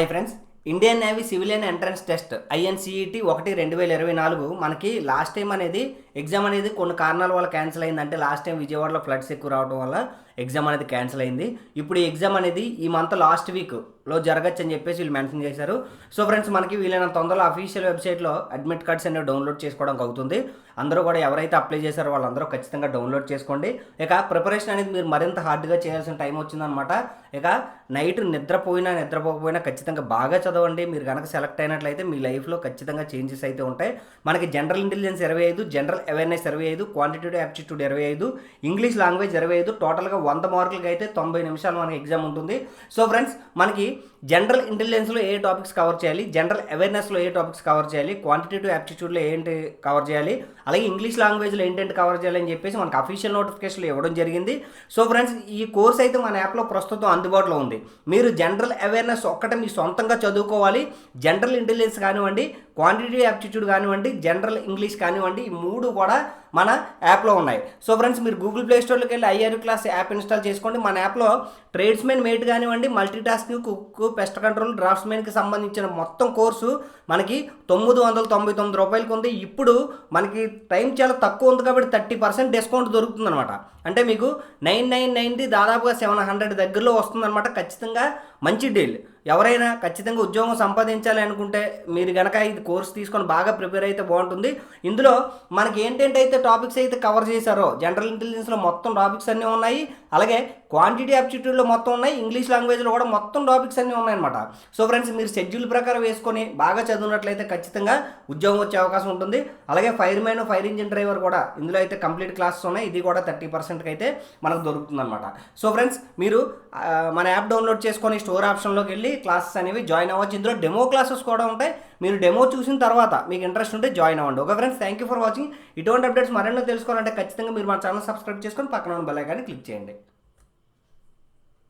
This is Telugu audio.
Hi friends Indian navy civilian entrance test INCET ఒకటి రెండు వేల ఇరవై నాలుగు మనకి లాస్ట్ టైం అనేది ఎగ్జామ్ అనేది కొన్ని కారణాల వల్ల క్యాన్సిల్ అయింది అంటే లాస్ట్ టైం విజయవాడలో ఫ్లడ్స్ ఎక్కువ రావడం వల్ల ఎగ్జామ్ అనేది క్యాన్సిల్ అయింది. ఇప్పుడు ఈ ఎగ్జామ్ అనేది ఈ మంత్ లాస్ట్ వీక్లో జరగచ్చు అని చెప్పేసి వీళ్ళు మెన్షన్ చేశారు. సో ఫ్రెండ్స్ మనకి వీలైన తొందరలో అఫీషియల్ వెబ్సైట్లో అడ్మిట్ కార్డ్స్ అనేవి డౌన్లోడ్ చేసుకోవడానికి అవుతుంది. అందరూ కూడా ఎవరైతే అప్లై చేశారో వాళ్ళందరూ ఖచ్చితంగా డౌన్లోడ్ చేసుకోండి. ఇక ప్రిపరేషన్ అనేది మీరు మరింత హార్డ్గా చేయాల్సిన టైం వచ్చిందనమాట ఇక నైట్ నిద్రపోయినా నిద్రపోకపోయినా ఖచ్చితంగా బాగా చదవండి. మీరు కనుక సెలెక్ట్ అయినట్లయితే మీ లైఫ్లో ఖచ్చితంగా చేంజెస్ అయితే ఉంటాయి. మనకి జనరల్ ఇంటెలిజెన్స్ ఇరవై ఐదు జనరల్ అవేర్నెస్ ఇరవై ఐదు క్వాంటిటేటివ్ యాప్టిట్యూడ్ ఇరవై ఐదు ఇంగ్లీష్ లాంగ్వేజ్ ఇరవై ఐదు టోటల్గా వంద మార్కులకి అయితే తొంభై నిమిషాలు మనకి ఎగ్జామ్ ఉంటుంది. సో ఫ్రెండ్స్ మనకి జనరల్ ఇంటెలిజెన్స్లో ఏ టాపిక్స్ కవర్ చేయాలి? జనరల్ అవేర్నెస్లో ఏ టాపిక్స్ కవర్ చేయాలి? క్వాంటిటేటివ్ యాప్టిట్యూడ్లో ఏంటి కవర్ చేయాలి? అలాగే ఇంగ్లీష్ లాంగ్వేజ్లో ఏంటంటే కవర్ చేయాలని చెప్పేసి మనకు అఫీషియల్ నోటిఫికేషన్లు ఇవ్వడం జరిగింది. సో ఫ్రెండ్స్ ఈ కోర్స్ అయితే మన యాప్లో ప్రస్తుతం అందుబాటులో ఉంది. మీరు జనరల్ అవేర్నెస్ ఒక్కటే మీ సొంతంగా చదువుకోవాలి. జనరల్ ఇంటెలిజెన్స్ కానివ్వండి క్వాంటిటీ యాప్టిట్యూడ్ కానివ్వండి జనరల్ ఇంగ్లీష్ కానివ్వండి ఈ మూడు కూడా మన యాప్లో ఉన్నాయి. సో ఫ్రెండ్స్ మీరు గూగుల్ ప్లే స్టోర్లోకి వెళ్ళి ఐఆర్ క్లాస్ యాప్ ఇన్స్టాల్ చేసుకోండి. మన యాప్లో ట్రేడ్స్మెన్ మేట్ కానివ్వండి multi tasking cook pest control డ్రాఫ్ట్స్మెన్కి సంబంధించిన మొత్తం కోర్సు మనకి తొమ్మిది వందల తొంభై తొమ్మిది రూపాయలకి ఉంది. ఇప్పుడు మనకి టైం చాలా తక్కువ ఉంది కాబట్టి థర్టీ పర్సెంట్ డిస్కౌంట్ దొరుకుతుందనమాట అంటే మీకు నైన్ నైన్ నైన్టీ దాదాపుగా సెవెన్ హండ్రెడ్ దగ్గరలో వస్తుందన్నమాట ఖచ్చితంగా. మంచి డీల్. ఎవరైనా ఖచ్చితంగా ఉద్యోగం సంపాదించాలి అనుకుంటే మీరు కనుక ఇది కోర్స్ తీసుకొని బాగా ప్రిపేర్ అయితే బాగుంటుంది. ఇందులో మనకి ఏంటంటే అయితే టాపిక్స్ అయితే కవర్ చేశారో జనరల్ ఇంటెలిజెన్స్లో మొత్తం టాపిక్స్ అన్నీ ఉన్నాయి. అలాగే క్వాంటిటీ ఆప్టిట్యూడ్లో మొత్తం ఉన్నాయి. ఇంగ్లీష్ లాంగ్వేజ్లో కూడా మొత్తం టాపిక్స్ అన్నీ ఉన్నాయన్నమాట. సో ఫ్రెండ్స్ మీరు షెడ్యూల్ ప్రకారం వేసుకొని బాగా చదివినట్లయితే ఖచ్చితంగా ఉద్యోగం వచ్చే అవకాశం ఉంటుంది. అలాగే fire man fire engine driver కూడా ఇందులో అయితే కంప్లీట్ క్లాసెస్ ఉన్నాయి. ఇది కూడా థర్టీ పర్సెంట్కి అయితే మనకు దొరుకుతుందన్నమాట. సో ఫ్రెండ్స్ మీరు మన యాప్ డౌన్లోడ్ చేసుకొని స్టోర్ ఆప్షన్లోకి వెళ్ళి క్లాసెస్ అనేవి జాయిన్ అవ్వచ్చు. ఇందులో డెమో క్లాసెస్ కూడా ఉంటాయి. మీరు డెమో చూసిన తర్వాత మీకు ఇంట్రెస్ట్ ఉంటే జాయిన్ అవ్వండి. Okay friends thank you for watching. ఇటువంటి అప్డేట్స్ మరెన్నో తెలుసుకోవాలంటే ఖచ్చితంగా మీరు మా ఛానల్ సబ్స్క్రైబ్ చేసుకొని పక్కన ఉన్న బెల్ ఐకాన్ని క్లిక్ చేయండి.